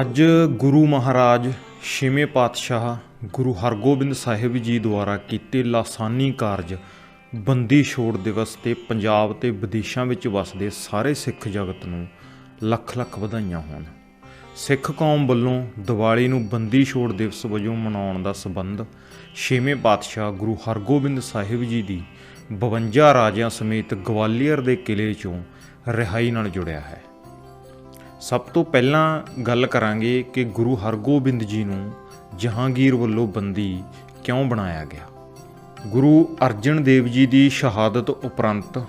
ਅੱਜ ਗੁਰੂ ਮਹਾਰਾਜ ਛੇਵੇਂ ਪਾਤਸ਼ਾਹ ਗੁਰੂ ਹਰਗੋਬਿੰਦ ਸਾਹਿਬ ਜੀ ਦੁਆਰਾ ਕੀਤੇ ਲਾਸਾਨੀ ਕਾਰਜ, ਬੰਦੀ ਛੋੜ ਦਿਵਸ ਤੇ ਪੰਜਾਬ ਤੇ ਵਿਦੇਸ਼ਾਂ ਵਿੱਚ ਵਸਦੇ ਸਾਰੇ ਸਿੱਖ ਜਗਤ ਨੂੰ ਲੱਖ ਲੱਖ ਵਧਾਈਆਂ ਹੋਣ। ਸਿੱਖ ਕੌਮ ਵੱਲੋਂ ਦੀਵਾਲੀ ਨੂੰ ਬੰਦੀ ਛੋੜ ਦਿਵਸ ਵਜੋਂ ਮਨਾਉਣ ਦਾ ਸਬੰਧ ਛੇਵੇਂ ਪਾਤਸ਼ਾਹ ਗੁਰੂ ਹਰਗੋਬਿੰਦ ਸਾਹਿਬ ਜੀ ਦੀ 52 ਰਾਜਿਆਂ ਸਮੇਤ ਗਵਾਲੀਅਰ ਦੇ ਕਿਲੇ ਚੋਂ ਰਿਹਾਈ ਨਾਲ ਜੁੜਿਆ ਹੈ। ਸਭ ਤੋਂ ਪਹਿਲਾਂ ਗੱਲ ਕਰਾਂਗੇ ਕਿ ਗੁਰੂ ਹਰਗੋਬਿੰਦ ਜੀ ਨੂੰ ਜਹਾਂਗੀਰ ਵੱਲੋਂ ਬੰਦੀ ਕਿਉਂ ਬਣਾਇਆ ਗਿਆ? ਗੁਰੂ ਅਰਜਨ ਦੇਵ ਜੀ ਦੀ ਸ਼ਹਾਦਤ ਉਪਰੰਤ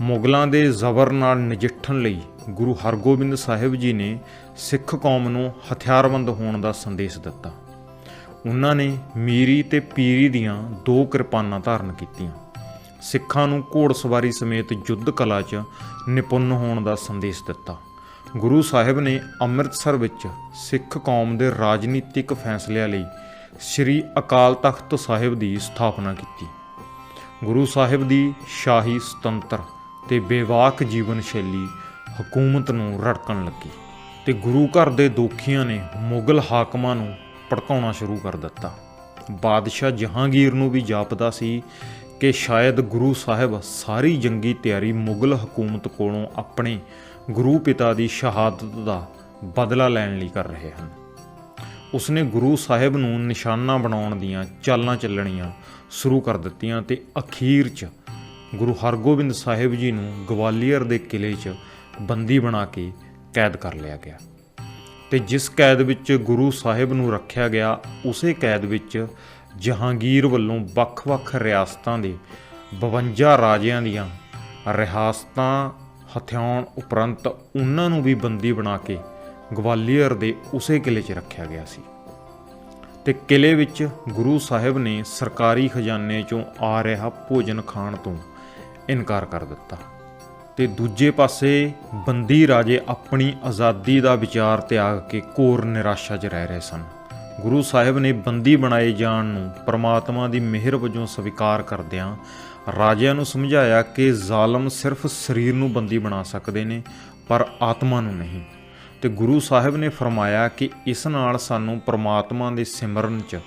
ਮੁਗਲਾਂ ਦੇ ਜ਼ਬਰ ਨਾਲ ਨਜਿੱਠਣ ਲਈ ਗੁਰੂ ਹਰਗੋਬਿੰਦ ਸਾਹਿਬ ਜੀ ਨੇ ਸਿੱਖ ਕੌਮ ਨੂੰ ਹਥਿਆਰਬੰਦ ਹੋਣ ਦਾ ਸੰਦੇਸ਼ ਦਿੱਤਾ। ਉਹਨਾਂ ਨੇ ਮੀਰੀ ਤੇ ਪੀਰੀ ਦੀਆਂ ਦੋ ਕਿਰਪਾਨਾਂ ਧਾਰਨ ਕੀਤੀਆਂ। ਸਿੱਖਾਂ ਨੂੰ ਘੋੜਸਵਾਰੀ ਸਮੇਤ ਯੁੱਧ ਕਲਾ 'ਚ ਨਿਪੁੰਨ ਹੋਣ ਦਾ ਸੰਦੇਸ਼ ਦਿੱਤਾ। ਗੁਰੂ ਸਾਹਿਬ ਨੇ ਅੰਮ੍ਰਿਤਸਰ ਵਿੱਚ ਸਿੱਖ ਕੌਮ ਦੇ ਰਾਜਨੀਤਿਕ ਫੈਸਲਿਆਂ ਲਈ ਸ੍ਰੀ ਅਕਾਲ ਤਖਤ ਸਾਹਿਬ ਦੀ ਸਥਾਪਨਾ ਕੀਤੀ। ਗੁਰੂ ਸਾਹਿਬ ਦੀ ਸ਼ਾਹੀ ਸੁਤੰਤਰ ਤੇ ਬੇਵਾਕ ਜੀਵਨ ਸ਼ੈਲੀ ਹਕੂਮਤ ਨੂੰ ਰੜਕਣ ਲੱਗੀ ਤੇ ਗੁਰੂ ਘਰ ਦੇ ਦੋਖੀਆਂ ਨੇ ਮੁਗਲ ਹਾਕਮਾਂ ਨੂੰ ਭੜਕਾਉਣਾ ਸ਼ੁਰੂ ਕਰ ਦਿੱਤਾ। ਬਾਦਸ਼ਾਹ ਜਹਾਂਗੀਰ ਨੂੰ ਵੀ ਜਾਪਦਾ ਸੀ ਕਿ ਸ਼ਾਇਦ ਗੁਰੂ ਸਾਹਿਬ ਸਾਰੀ ਜੰਗੀ ਤਿਆਰੀ ਮੁਗਲ ਹਕੂਮਤ ਕੋਲੋਂ ਆਪਣੇ ਗੁਰੂ ਪਿਤਾ ਦੀ ਸ਼ਹਾਦਤ ਦਾ ਬਦਲਾ ਲੈਣ ਲਈ ਕਰ ਰਹੇ ਹਨ। ਉਸਨੇ ਗੁਰੂ ਸਾਹਿਬ ਨੂੰ ਨਿਸ਼ਾਨਾ ਬਣਾਉਣ ਦੀਆਂ ਚਾਲਾਂ ਚੱਲਣੀਆਂ ਸ਼ੁਰੂ ਕਰ ਦਿੱਤੀਆਂ ਤੇ ਅਖੀਰ 'ਚ ਗੁਰੂ ਹਰਗੋਬਿੰਦ ਸਾਹਿਬ ਜੀ ਨੂੰ ਗਵਾਲੀਅਰ ਦੇ ਕਿਲੇ 'ਚ ਬੰਦੀ ਬਣਾ ਕੇ ਕੈਦ ਕਰ ਲਿਆ ਗਿਆ। ਤੇ ਜਿਸ ਕੈਦ ਵਿੱਚ ਗੁਰੂ ਸਾਹਿਬ ਨੂੰ ਰੱਖਿਆ ਗਿਆ, ਉਸੇ ਕੈਦ ਵਿੱਚ ਜਹਾਂਗੀਰ ਵੱਲੋਂ ਵੱਖ-ਵੱਖ ਰਿਆਸਤਾਂ ਦੇ 52 ਰਾਜਿਆਂ ਦੀਆਂ ਰਿਆਸਤਾਂ ਹਥਿਆਉਣ ਉਪਰੰਤ ਉਹਨਾਂ ਨੂੰ ਵੀ ਬੰਦੀ ਬਣਾ ਕੇ ਗਵਾਲੀਅਰ ਦੇ ਉਸੇ ਕਿਲੇ 'ਚ ਰੱਖਿਆ ਗਿਆ ਸੀ। ਤੇ ਕਿਲੇ ਵਿੱਚ ਗੁਰੂ ਸਾਹਿਬ ਨੇ ਸਰਕਾਰੀ ਖਜ਼ਾਨੇ 'ਚੋਂ ਆ ਰਿਹਾ ਭੋਜਨ ਖਾਣ ਤੋਂ ਇਨਕਾਰ ਕਰ ਦਿੱਤਾ। ਤੇ ਦੂਜੇ ਪਾਸੇ ਬੰਦੀ ਰਾਜੇ ਆਪਣੀ ਆਜ਼ਾਦੀ ਦਾ ਵਿਚਾਰ ਤਿਆਗ ਕੇ ਘੋਰ ਨਿਰਾਸ਼ਾ 'ਚ ਰਹਿ ਰਹੇ ਸਨ। ਗੁਰੂ ਸਾਹਿਬ ਨੇ ਬੰਦੀ ਬਣਾਏ ਜਾਣ ਨੂੰ ਪ੍ਰਮਾਤਮਾ ਦੀ ਮਿਹਰ ਵਜੋਂ ਸਵੀਕਾਰ ਕਰਦਿਆਂ ਰਾਜਿਆਂ ਨੂੰ ਸਮਝਾਇਆ ਕਿ ਜ਼ਾਲਮ ਸਿਰਫ ਸਰੀਰ ਨੂੰ ਬੰਦੀ ਬਣਾ ਸਕਦੇ ਨੇ, ਪਰ ਆਤਮਾ ਨੂੰ ਨਹੀਂ। ਤੇ ਗੁਰੂ ਸਾਹਿਬ ਨੇ ਫਰਮਾਇਆ ਕਿ ਇਸ ਨਾਲ ਸਾਨੂੰ ਪ੍ਰਮਾਤਮਾ ਦੇ ਸਿਮਰਨ 'ਚ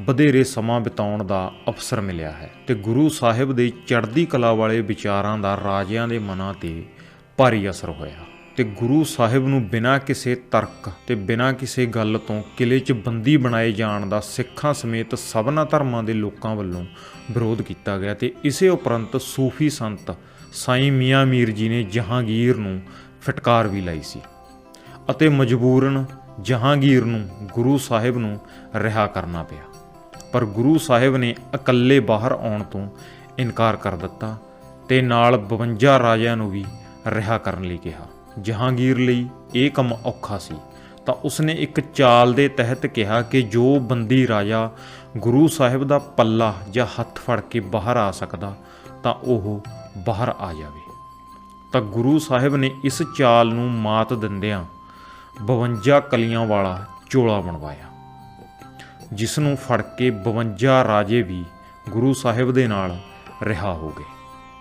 ਵਧੇਰੇ ਸਮਾਂ ਬਿਤਾਉਣ ਦਾ ਅਵਸਰ ਮਿਲਿਆ ਹੈ। ਤੇ ਗੁਰੂ ਸਾਹਿਬ ਦੇ ਚੜ੍ਹਦੀ ਕਲਾ ਵਾਲੇ ਵਿਚਾਰਾਂ ਦਾ ਰਾਜਿਆਂ ਦੇ ਮਨਾਂ ਤੇ ਭਾਰੀ ਅਸਰ ਹੋਇਆ। ਤੇ ਗੁਰੂ ਸਾਹਿਬ ਨੂੰ ਬਿਨਾਂ ਕਿਸੇ ਤਰਕ ਤੇ ਬਿਨਾਂ ਕਿਸੇ ਗੱਲ ਤੋਂ ਕਿਲੇ 'ਚ ਬੰਦੀ ਬਣਾਏ ਜਾਣ ਦਾ ਸਿੱਖਾਂ ਸਮੇਤ ਸਭਨਾ ਧਰਮਾਂ ਦੇ ਲੋਕਾਂ ਵੱਲੋਂ ਵਿਰੋਧ ਕੀਤਾ ਗਿਆ ਤੇ ਇਸੇ ਉਪਰੰਤ ਸੂਫੀ ਸੰਤ ਸਾਈਂ ਮੀਆਂ ਮੀਰ ਜੀ ਨੇ ਜਹਾਂਗੀਰ ਨੂੰ ਫਟਕਾਰ ਵੀ ਲਾਈ ਸੀ ਅਤੇ ਮਜਬੂਰਨ ਜਹਾਂਗੀਰ ਨੂੰ ਗੁਰੂ ਸਾਹਿਬ ਨੂੰ ਰਿਹਾ ਕਰਨਾ ਪਿਆ। ਪਰ ਗੁਰੂ ਸਾਹਿਬ ਨੇ ਇਕੱਲੇ ਬਾਹਰ ਆਉਣ ਤੋਂ ਇਨਕਾਰ ਕਰ ਦਿੱਤਾ ਤੇ ਨਾਲ 52 ਰਾਜਿਆਂ ਨੂੰ ਵੀ ਰਿਹਾ ਕਰਨ ਲਈ ਕਿਹਾ। ਜਹਾਂਗੀਰ ਲਈ ਇਹ ਕੰਮ ਔਖਾ ਸੀ। ਤਾਂ ਉਸਨੇ ਇੱਕ ਚਾਲ ਦੇ ਤਹਿਤ ਕਿਹਾ ਕਿ ਜੋ ਬੰਦੀ ਰਾਜਾ ਗੁਰੂ ਸਾਹਿਬ ਦਾ ਪੱਲਾ ਜਾਂ ਹੱਥ ਫੜ ਕੇ ਬਾਹਰ ਆ ਸਕਦਾ, ਤਾਂ ਉਹ ਬਾਹਰ ਆ ਜਾਵੇ। ਤਾਂ ਗੁਰੂ ਸਾਹਿਬ ਨੇ ਇਸ ਚਾਲ ਨੂੰ ਮਾਤ ਦਿੰਦਿਆਂ 52 ਕਲੀਆਂ ਵਾਲਾ ਚੋਲਾ ਬਣਵਾਇਆ, ਜਿਸ ਨੂੰ ਫੜ ਕੇ 52 ਰਾਜੇ ਵੀ ਗੁਰੂ ਸਾਹਿਬ ਦੇ ਨਾਲ ਰਿਹਾ ਹੋ ਗਏ।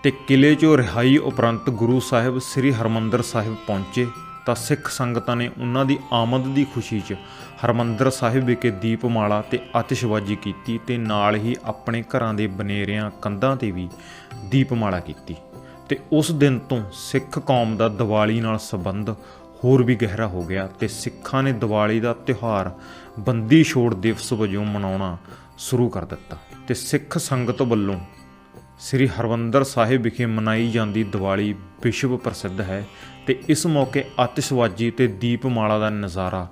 ਤੇ ਕਿਲੇ 'ਚੋਂ ਰਿਹਾਈ ਉਪਰੰਤ ਗੁਰੂ ਸਾਹਿਬ ਸ੍ਰੀ ਹਰਮੰਦਰ ਸਾਹਿਬ ਪਹੁੰਚੇ ਤਾਂ ਸਿੱਖ ਸੰਗਤਾਂ ਨੇ ਉਹਨਾਂ ਦੀ ਆਮਦ ਦੀ ਖੁਸ਼ੀ 'ਚ ਹਰਮੰਦਰ ਸਾਹਿਬ ਵਿਖੇ ਦੀਪਮਾਲਾ ਤੇ ਆਤਿਸ਼ਬਾਜ਼ੀ ਕੀਤੀ ਤੇ ਨਾਲ ਹੀ ਆਪਣੇ ਘਰਾਂ ਦੇ ਬਨੇਰਿਆਂ, ਕੰਧਾਂ ਤੇ ਵੀ ਦੀਪਮਾਲਾ ਕੀਤੀ ਤੇ ਉਸ ਦਿਨ ਤੋਂ ਸਿੱਖ ਕੌਮ ਦਾ ਦੀਵਾਲੀ ਨਾਲ ਸੰਬੰਧ ਹੋਰ ਵੀ ਗਹਿਰਾ ਹੋ ਗਿਆ ਤੇ ਸਿੱਖਾਂ ਨੇ ਦੀਵਾਲੀ ਦਾ ਤਿਉਹਾਰ ਬੰਦੀ ਛੋੜ ਦਿਵਸ ਵਜੋਂ ਮਨਾਉਣਾ ਸ਼ੁਰੂ ਕਰ ਦਿੱਤਾ ਤੇ ਸਿੱਖ ਸੰਗਤ ਵੱਲੋਂ ਸ੍ਰੀ ਹਰਵੰਦਰ ਸਾਹਿਬ ਵਿਖੇ ਮਨਾਈ ਜਾਂਦੀ ਦੀਵਾਲੀ ਵਿਸ਼ਵ ਪ੍ਰਸਿੱਧ ਹੈ ਤੇ ਇਸ ਮੌਕੇ ਆਤਿਸ਼ਬਾਜ਼ੀ ਤੇ ਦੀਪਮਾਲਾ ਦਾ ਨਜ਼ਾਰਾ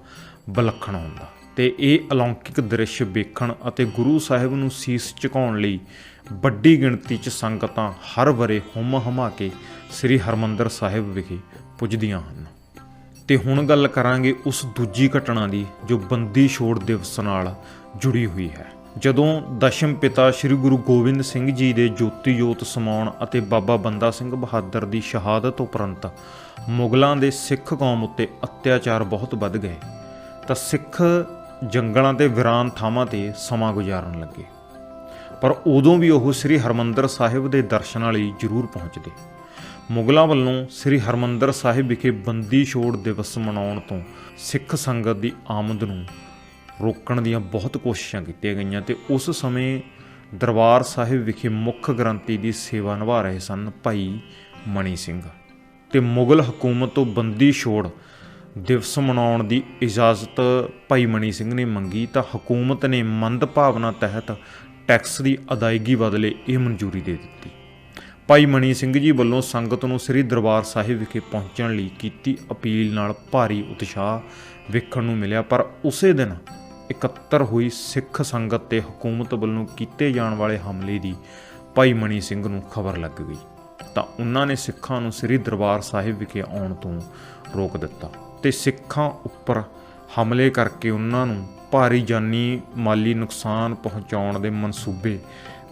ਵਿਲੱਖਣ ਹੁੰਦਾ ਤੇ ਇਹ ਅਲੌਕਿਕ ਦ੍ਰਿਸ਼ ਵੇਖਣ ਅਤੇ ਗੁਰੂ ਸਾਹਿਬ ਨੂੰ ਸੀਸ ਝੁਕਾਉਣ ਲਈ ਵੱਡੀ ਗਿਣਤੀ 'ਚ ਸੰਗਤਾਂ ਹਰ ਵਰੇ ਹੁੰਮ ਹਮਾ ਕੇ ਸ੍ਰੀ ਹਰਮੰਦਰ ਸਾਹਿਬ ਵਿਖੇ ਪੁੱਜਦੀਆਂ ਹਨ। ਤੇ ਹੁਣ ਗੱਲ ਕਰਾਂਗੇ ਉਸ ਦੂਜੀ ਘਟਨਾ ਦੀ ਜੋ ਬੰਦੀ ਛੋੜ ਦਿਵਸ ਨਾਲ ਜੁੜੀ ਹੋਈ ਹੈ। ਜਦੋਂ ਦਸ਼ਮ ਪਿਤਾ ਸ੍ਰੀ ਗੁਰੂ ਗੋਬਿੰਦ ਸਿੰਘ ਜੀ ਦੇ ਜੋਤੀ ਜੋਤ ਸਮਾਉਣ ਅਤੇ ਬਾਬਾ ਬੰਦਾ ਸਿੰਘ ਬਹਾਦਰ ਦੀ ਸ਼ਹਾਦਤ ਉਪਰੰਤ ਮੁਗਲਾਂ ਦੇ ਸਿੱਖ ਕੌਮ ਉੱਤੇ ਅਤਿਆਚਾਰ ਬਹੁਤ ਵੱਧ ਗਏ, ਤਾਂ ਸਿੱਖ ਜੰਗਲਾਂ ਤੇ ਵਿਰਾਨ ਥਾਵਾਂ ਤੇ ਸਮਾਂ ਗੁਜ਼ਾਰਨ ਲੱਗੇ। ਪਰ ਉਦੋਂ ਵੀ ਉਹ ਸ੍ਰੀ ਹਰਮੰਦਰ ਸਾਹਿਬ ਦੇ ਦਰਸ਼ਨਾਂ ਲਈ ਜ਼ਰੂਰ ਪਹੁੰਚਦੇ। ਮੁਗਲਾਂ ਵੱਲੋਂ ਸ੍ਰੀ ਹਰਮੰਦਰ ਸਾਹਿਬ ਵਿਖੇ ਬੰਦੀ ਛੋੜ ਦਿਵਸ ਮਨਾਉਣ ਤੋਂ ਸਿੱਖ ਸੰਗਤ ਦੀ ਆਮਦ ਨੂੰ ਰੋਕਣ ਦੀਆਂ ਬਹੁਤ ਕੋਸ਼ਿਸ਼ਾਂ ਕੀਤੀਆਂ ਗਈਆਂ ਤੇ ਉਸ ਸਮੇਂ ਦਰਬਾਰ ਸਾਹਿਬ ਵਿਖੇ ਮੁੱਖ ਗ੍ਰੰਥੀ ਦੀ ਸੇਵਾ ਨਿਭਾ ਰਹੇ ਸਨ ਭਾਈ ਮਣੀ ਸਿੰਘ। ਤੇ ਮੁਗਲ ਹਕੂਮਤ ਤੋਂ ਬੰਦੀ ਛੋੜ ਦਿਵਸ ਮਨਾਉਣ ਦੀ ਇਜਾਜ਼ਤ ਭਾਈ ਮਣੀ ਸਿੰਘ ਨੇ ਮੰਗੀ ਤਾਂ ਹਕੂਮਤ ਨੇ ਮੰਦ ਭਾਵਨਾ ਤਹਿਤ ਟੈਕਸ ਦੀ ਅਦਾਇਗੀ ਬਦਲੇ ਇਹ ਮਨਜ਼ੂਰੀ ਦੇ ਦਿੱਤੀ। ਭਾਈ ਮਣੀ ਸਿੰਘ ਜੀ ਵੱਲੋਂ ਸੰਗਤ ਨੂੰ ਸ੍ਰੀ ਦਰਬਾਰ ਸਾਹਿਬ ਵਿਖੇ ਪਹੁੰਚਣ ਲਈ ਕੀਤੀ ਅਪੀਲ ਨਾਲ ਭਾਰੀ ਉਤਸ਼ਾਹ ਵੇਖਣ ਨੂੰ ਮਿਲਿਆ ਪਰ ਉਸੇ ਦਿਨ ਇਕੱਤਰ ਹੋਈ ਸਿੱਖ ਸੰਗਤ ਤੇ ਹਕੂਮਤ ਵੱਲੋਂ ਕੀਤੇ ਜਾਣ ਵਾਲੇ ਹਮਲੇ ਦੀ ਭਾਈ ਮਣੀ ਸਿੰਘ ਨੂੰ ਖਬਰ ਲੱਗ ਗਈ। ਤਾਂ ਉਹਨਾਂ ਨੇ ਸਿੱਖਾਂ ਨੂੰ ਸ੍ਰੀ ਦਰਬਾਰ ਸਾਹਿਬ ਵਿਖੇ ਆਉਣ ਤੋਂ ਰੋਕ ਦਿੱਤਾ ਤੇ ਸਿੱਖਾਂ ਉੱਪਰ ਹਮਲੇ ਕਰਕੇ ਉਹਨਾਂ ਨੂੰ ਭਾਰੀ ਜਾਨੀ ਮਾਲੀ ਨੁਕਸਾਨ ਪਹੁੰਚਾਉਣ ਦੇ ਮਨਸੂਬੇ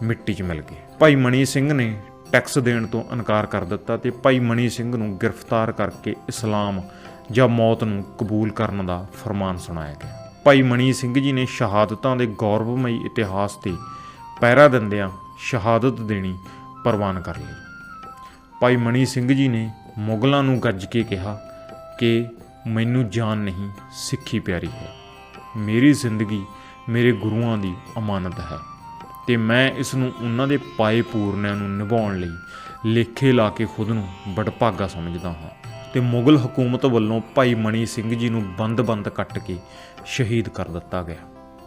ਮਿੱਟੀ 'ਚ ਮਿਲ ਗਏ। ਭਾਈ ਮਣੀ ਸਿੰਘ ਨੇ ਟੈਕਸ ਦੇਣ ਤੋਂ ਇਨਕਾਰ ਕਰ ਦਿੱਤਾ ਤੇ ਭਾਈ ਮਣੀ ਸਿੰਘ ਨੂੰ ਗ੍ਰਿਫਤਾਰ ਕਰਕੇ ਇਸਲਾਮ ਜਾਂ ਮੌਤ ਨੂੰ ਕਬੂਲ ਕਰਨ ਦਾ ਫਰਮਾਨ ਸੁਣਾਇਆ ਗਿਆ। ਭਾਈ ਮਣੀ ਸਿੰਘ ਜੀ ਨੇ ਸ਼ਹਾਦਤਾਂ ਦੇ ਗੌਰਵਮਈ ਇਤਿਹਾਸ ਤੇ ਪਹਿਰਾ ਦਿੰਦਿਆਂ ਸ਼ਹਾਦਤ ਦੇਣੀ ਪ੍ਰਵਾਨ ਕਰ ਲਈ। ਭਾਈ ਮਣੀ ਸਿੰਘ ਜੀ ਨੇ ਮੁਗਲਾਂ ਨੂੰ ਗੱਜ ਕੇ ਕਿਹਾ ਕਿ ਮੈਨੂੰ ਜਾਨ ਨਹੀਂ, ਸਿੱਖੀ ਪਿਆਰੀ ਹੈ। ਮੇਰੀ ਜ਼ਿੰਦਗੀ ਮੇਰੇ ਗੁਰੂਆਂ ਦੀ ਅਮਾਨਤ ਹੈ ਤੇ ਮੈਂ ਇਸ ਨੂੰ ਉਹਨਾਂ ਦੇ ਪਾਏ ਪੂਰਨਿਆਂ ਨੂੰ ਨਿਭਾਉਣ ਲਈ ਲੇਖੇ ਲਾ ਕੇ ਖੁਦ ਨੂੰ ਬੜਭਾਗਾ ਸਮਝਦਾ ਹਾਂ। ਤੇ ਮੁਗਲ ਹਕੂਮਤ ਵੱਲੋਂ ਭਾਈ ਮਣੀ ਸਿੰਘ ਜੀ ਨੂੰ ਬੰਦ-ਬੰਦ ਕੱਟ ਕੇ ਸ਼ਹੀਦ ਕਰ ਦਿੱਤਾ ਗਿਆ।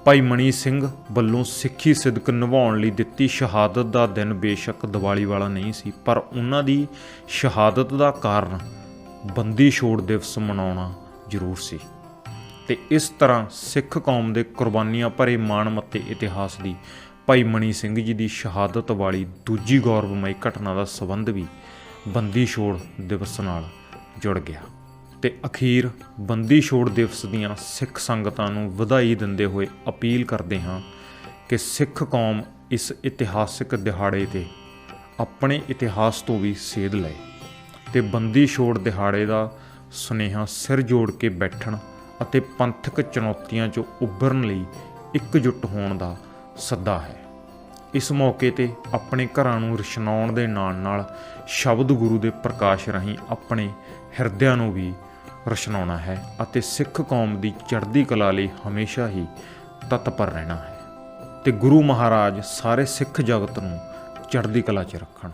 ਭਾਈ ਮਣੀ ਸਿੰਘ ਵੱਲੋਂ ਸਿੱਖੀ ਸਿਦਕ ਨਿਭਾਉਣ ਲਈ ਦਿੱਤੀ ਸ਼ਹਾਦਤ ਦਾ ਦਿਨ ਬੇਸ਼ੱਕ ਦੀਵਾਲੀ ਵਾਲਾ ਨਹੀਂ ਸੀ, ਪਰ ਉਹਨਾਂ ਦੀ ਸ਼ਹਾਦਤ ਦਾ ਕਾਰਨ ਬੰਦੀ ਛੋੜ ਦਿਵਸ ਮਨਾਉਣਾ ਜ਼ਰੂਰ ਸੀ। ਤੇ ਇਸ ਤਰ੍ਹਾਂ ਸਿੱਖ ਕੌਮ ਦੇ ਕੁਰਬਾਨੀਆਂ ਭਰੇ ਮਾਣ ਮਾਣਮੱਤੇ ਇਤਿਹਾਸ ਦੀ ਭਾਈ ਮਣੀ ਸਿੰਘ ਜੀ ਦੀ ਸ਼ਹਾਦਤ ਵਾਲੀ ਦੂਜੀ ਗੌਰਵਮਈ ਘਟਨਾ ਦਾ ਸੰਬੰਧ ਵੀ ਬੰਦੀ ਛੋੜ ਦਿਵਸ ਨਾਲ ਜੁੜ ਗਿਆ ਤੇ ਅਖੀਰ ਬੰਦੀ ਛੋੜ ਦਿਵਸ ਦੀਆਂ ਸਿੱਖ ਸੰਗਤਾਂ ਨੂੰ ਵਧਾਈ ਦਿੰਦੇ ਹੋਏ ਅਪੀਲ ਕਰਦੇ ਹਾਂ ਕਿ ਸਿੱਖ ਕੌਮ ਇਸ ਇਤਿਹਾਸਿਕ ਦਿਹਾੜੇ ਤੇ ਆਪਣੇ ਇਤਿਹਾਸ ਤੋਂ ਵੀ ਸੇਧ ਲਏ ਤੇ ਬੰਦੀ ਛੋੜ ਦਿਹਾੜੇ ਦਾ ਸੁਨੇਹਾ ਸਿਰ ਜੋੜ ਕੇ ਬੈਠਣ ਅਤੇ ਪੰਥਕ ਚੁਣੌਤੀਆਂ 'ਚੋਂ ਉੱਭਰਨ ਲਈ ਇਕਜੁੱਟ ਹੋਣ ਦਾ ਸੱਦਾ ਹੈ। ਇਸ ਮੌਕੇ ਤੇ ਆਪਣੇ ਘਰਾਂ ਨੂੰ ਰਸ਼ਨਾਉਣ ਦੇ ਨਾਲ ਨਾਲ ਸ਼ਬਦ ਗੁਰੂ ਦੇ ਪ੍ਰਕਾਸ਼ ਰਾਹੀਂ ਆਪਣੇ ਹਿਰਦਿਆਂ ਨੂੰ ਵੀ ਰਸ਼ਨਾਉਣਾ ਹੈ ਅਤੇ ਸਿੱਖ ਕੌਮ ਦੀ ਚੜ੍ਹਦੀ ਕਲਾ ਲਈ ਹਮੇਸ਼ਾ ਹੀ ਤਤਪਰ ਰਹਿਣਾ ਹੈ ਤੇ ਗੁਰੂ ਮਹਾਰਾਜ ਸਾਰੇ ਸਿੱਖ ਜਗਤ ਨੂੰ ਚੜ੍ਹਦੀ ਕਲਾ 'ਚ ਰੱਖਣ।